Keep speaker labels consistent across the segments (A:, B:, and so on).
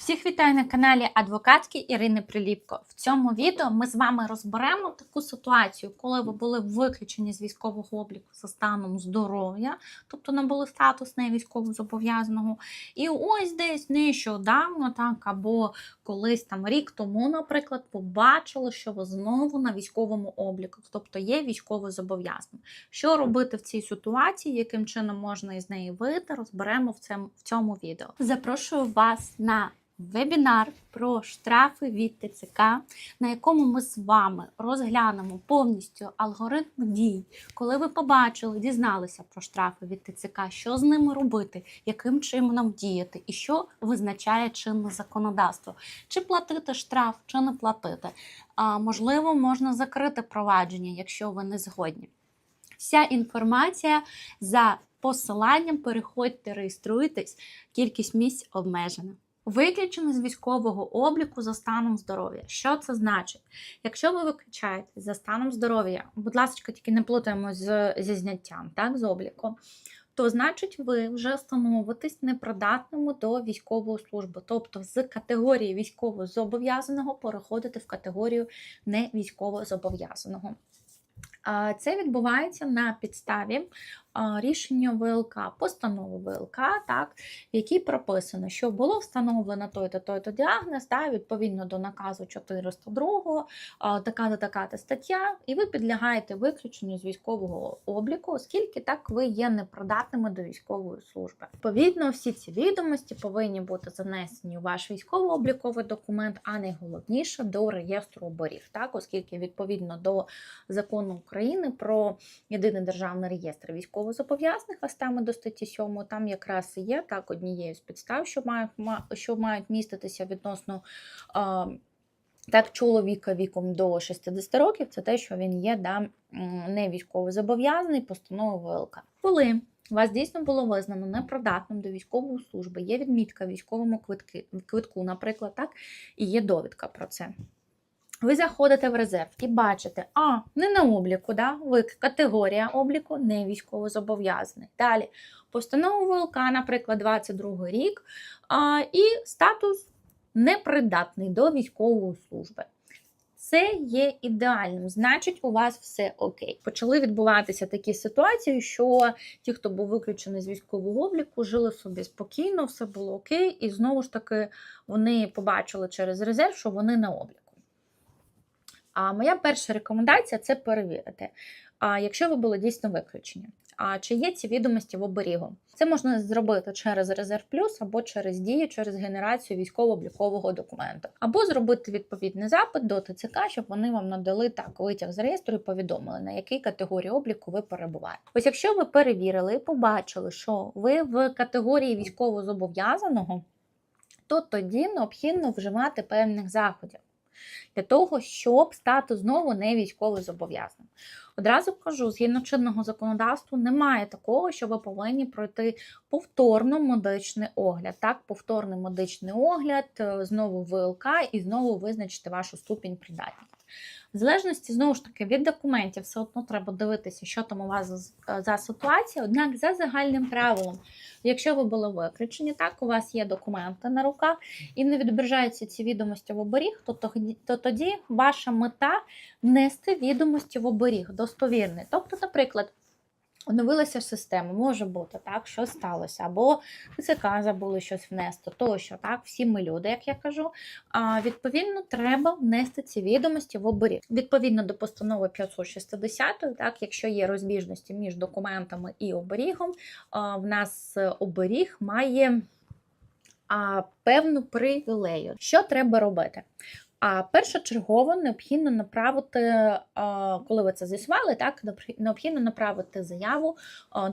A: Всіх вітаю на каналі адвокатки Ірини Приліпко. В цьому відео ми з вами розберемо таку ситуацію, коли ви були виключені з військового обліку за станом здоров'я, тобто не були статус не військовозобов'язаного. І ось десь нещодавно, так або колись там рік тому, наприклад, побачили, що ви знову на військовому обліку, тобто є військовозобов'язаним. Що робити в цій ситуації, яким чином можна із неї вийти, розберемо в цьому, в цьому відео. Запрошую вас на вебінар про штрафи від ТЦК, на якому ми з вами розглянемо повністю алгоритм дій, коли ви побачили, дізналися про штрафи від ТЦК, що з ними робити, яким чином діяти і що визначає чинне законодавство, чи платити штраф, чи не платити. А, можливо, можна закрити провадження, якщо ви не згодні. Вся інформація за посиланням. Переходьте, реєструйтесь, кількість місць обмежена. Виключено з військового обліку за станом здоров'я. Що це значить? Якщо ви виключаєте за станом здоров'я, будь ласка, тільки не плутаємо з, зі зняттям, так, з обліку, то значить ви вже становитесь непридатними до військової служби. Тобто з категорії військовозобов'язаного переходите в категорію невійськовозобов'язаного. А Це відбувається на підставі рішення ВЛК, постанови ВЛК, так, в якій прописано, що було встановлено той-то той-то діагноз, да, відповідно до наказу 402, а, така-то така стаття, і ви підлягаєте виключенню з військового обліку, оскільки так ви є непридатними до військової служби. Відповідно, всі ці відомості повинні бути занесені у ваш військово-обліковий документ, а найголовніше до реєстру оберіг, так, оскільки відповідно до закону України про єдиний державний реєстр військовозобов'язаних, а саме до статті 7, там якраз і є так однією з підстав, що мають що мають міститися відносно. А, так, чоловіка віком до 60 років це те, що він є да, не військовозобов'язаний постановою ВЛК. Коли вас дійсно було визнано непридатним до військової служби, є відмітка військовому квитки, квитку, наприклад, так, і є довідка про це. Ви заходите в резерв і бачите, а, не на обліку, да? ви категорія обліку не військовозобов'язаний. Далі, постанова ВЛК, наприклад, 22 рік, а, і статус непридатний до військової служби. Це є ідеальним, значить, у вас все окей. Почали відбуватися такі ситуації, що ті, хто був виключений з військового обліку, жили собі спокійно, все було окей, і знову ж таки вони побачили через резерв, що вони на обліку. А моя перша рекомендація це перевірити. А якщо ви були дійсно виключені, а чи є ці відомості в оберігу? Це можна зробити через Резерв Плюс або через дію, через генерацію військово-облікового документу, або зробити відповідний запит до ТЦК, щоб вони вам надали так витяг з реєстру і повідомили, на якій категорії обліку ви перебуваєте. Ось якщо ви перевірили і побачили, що ви в категорії військово-зобов'язаного, то тоді необхідно вживати певних заходів для того, щоб стати знову не військово зобов'язаним. Одразу кажу, згідно чинного законодавства, немає такого, що ви повинні пройти повторно медичний огляд. Так, повторний медичний огляд, е, знову ВЛК і знову визначити вашу ступінь придатності. В залежності, знову ж таки, від документів, все одно треба дивитися, що там у вас за, за ситуація. Однак, за загальним правилом, якщо ви були виключені, так, у вас є документи на руках і не відображаються ці відомості в оберіг, то, то, то тоді ваша мета нести відомості в оберіг, достовірний. Тобто, наприклад, Оновилася система, може бути так, що сталося, або ТЦК забули щось внести, тощо, так, всі ми люди, як я кажу. А, Відповідно, треба внести ці відомості в оберіг. Відповідно до постанови 560, так, якщо є розбіжності між документами і оберігом, а, в нас оберіг має а, певну привілею. Що треба робити? А першочергово необхідно направити, коли ви це з'ясували, так необхідно направити заяву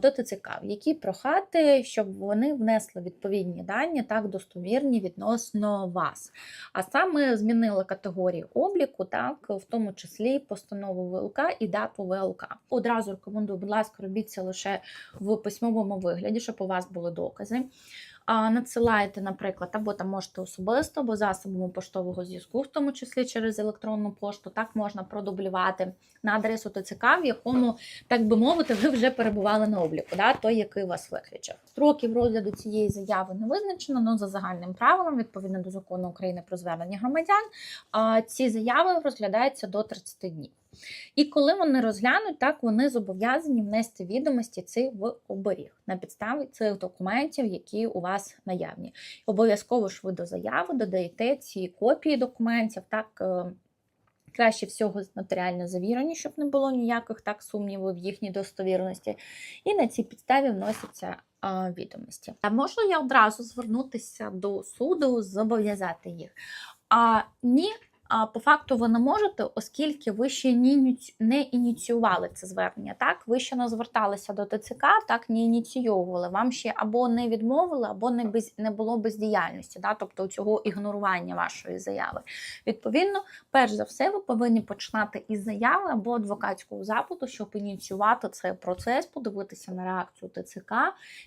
A: до ТЦК, в якій прохати, щоб вони внесли відповідні дані, так достовірні відносно вас. А саме змінили категорії обліку, так, в тому числі постанову ВЛК і дату ВЛК. Одразу рекомендую, будь ласка, робіть це лише в письмовому вигляді, щоб у вас були докази. Надсилаєте, наприклад, або там можете особисто, або засобами поштового зв'язку, в тому числі через електронну пошту, так можна продублювати на адресу ТЦК, в якому, так би мовити, ви вже перебували на обліку, да, той, який вас виключив. Строків розгляду цієї заяви не визначено, але за загальним правилом, відповідно до закону України про звернення громадян, ці заяви розглядаються до 30 днів. І коли вони розглянуть, так вони зобов'язані внести відомості ці в оберіг на підставі цих документів, які у вас наявні. Обов'язково ж ви до заяви додаєте ці копії документів, так. е, Краще всього нотаріально завірені, щоб не було ніяких так сумнівів в їхній достовірності. І на цій підставі вносяться а, відомості. А можу я одразу звернутися до суду, зобов'язати їх? А ні, по факту ви не можете, оскільки ви ще не ініціювали це звернення. Так, ви ще не зверталися до ТЦК, так не ініційовували. Вам ще або не відмовили, або не без не було бездіяльності, да, тобто цього ігнорування вашої заяви. Відповідно, перш за все, ви повинні починати із заяви або адвокатського запиту, щоб ініціювати цей процес, подивитися на реакцію ТЦК.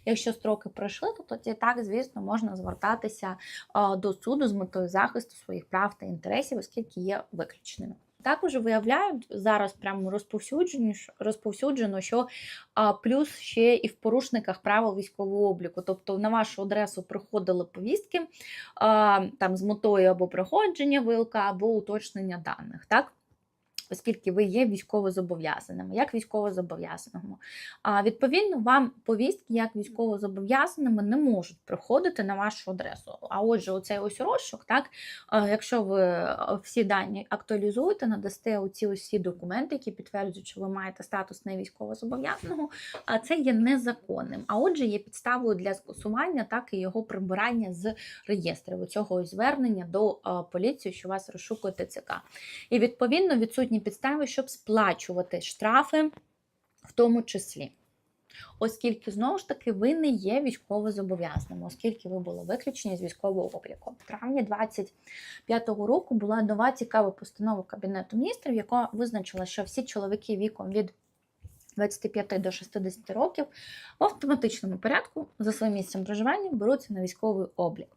A: Якщо строки пройшли, то тоді так, звісно, можна звертатися до суду з метою захисту своїх прав та інтересів, оскільки є виключеними. Також виявляють зараз прямо розповсюджено, розповсюджено, що а, плюс ще і в порушниках правил військового обліку. Тобто на вашу адресу приходили повістки а, там з метою або проходження ВЛК, або уточнення даних. Так? Оскільки ви є військовозобов'язаними, як військовозобов'язаному. А відповідно, вам повістки як військовозобов'язаними не можуть приходити на вашу адресу. А отже, оцей ось розшук, так, якщо ви всі дані актуалізуєте, надасте оці всі документи, які підтверджують, що ви маєте статус не військовозобов'язаного, а це є незаконним. А отже, є підставою для скасування, так і його прибирання з реєстрів цього звернення до поліції, що вас розшукує ТЦК. І відповідно відсутні підстави, щоб сплачувати штрафи в тому числі. Оскільки знову ж таки ви не є військовозобов'язаними, оскільки ви були виключені з військового обліку. В травні 25-го року була нова цікава постанова Кабінету міністрів, яка визначила, що всі чоловіки віком від 25 до 60 років в автоматичному порядку за своїм місцем проживання беруться на військовий облік.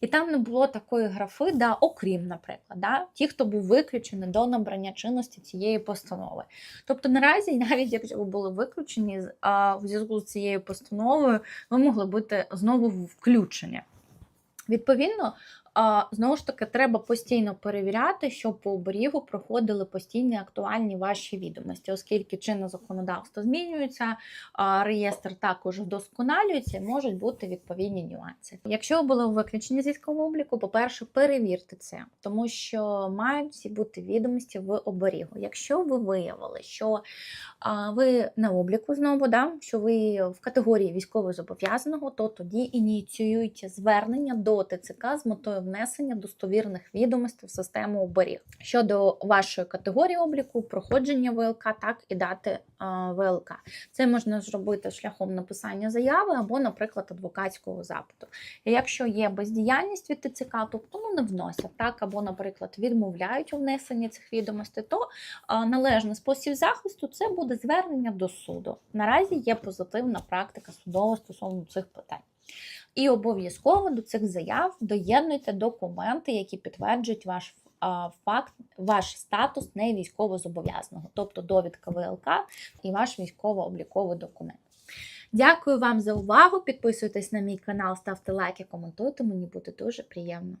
A: І там не було такої графи, да, окрім, наприклад, да, ті, хто був виключений до набрання чинності цієї постанови. Тобто наразі, навіть якщо ви були виключені а, в зв'язку з цією постановою, ви могли бути знову включені. Відповідно, знову ж таки, треба постійно перевіряти, щоб по оберігу проходили постійні актуальні ваші відомості, оскільки чинне законодавство змінюється, реєстр також вдосконалюється і можуть бути відповідні нюанси. Якщо ви були виключені з військового обліку, по-перше, перевірте це, тому що мають всі бути відомості в оберігу. Якщо ви виявили, що ви на обліку знову, да, що ви в категорії військовозобов'язаного, то тоді ініціюйте звернення до ТЦК з метою внесення достовірних відомостей в систему оберіг щодо вашої категорії обліку, проходження ВЛК, так і дати ВЛК. Це можна зробити шляхом написання заяви або, наприклад, адвокатського запиту. І якщо є бездіяльність від ТЦК, тобто ну, не вносять так, або, наприклад, відмовляють у внесенні цих відомостей, то а, належний спосіб захисту це буде звернення до суду. Наразі є позитивна практика судова стосовно цих питань. І обов'язково до цих заяв доєднуйте документи, які підтверджують ваш факт, ваш статус не військовозобов'язаного, тобто довідка ВЛК і ваш військово-обліковий документ. Дякую вам за увагу. Підписуйтесь на мій канал, ставте лайки, коментуйте. Мені буде дуже приємно.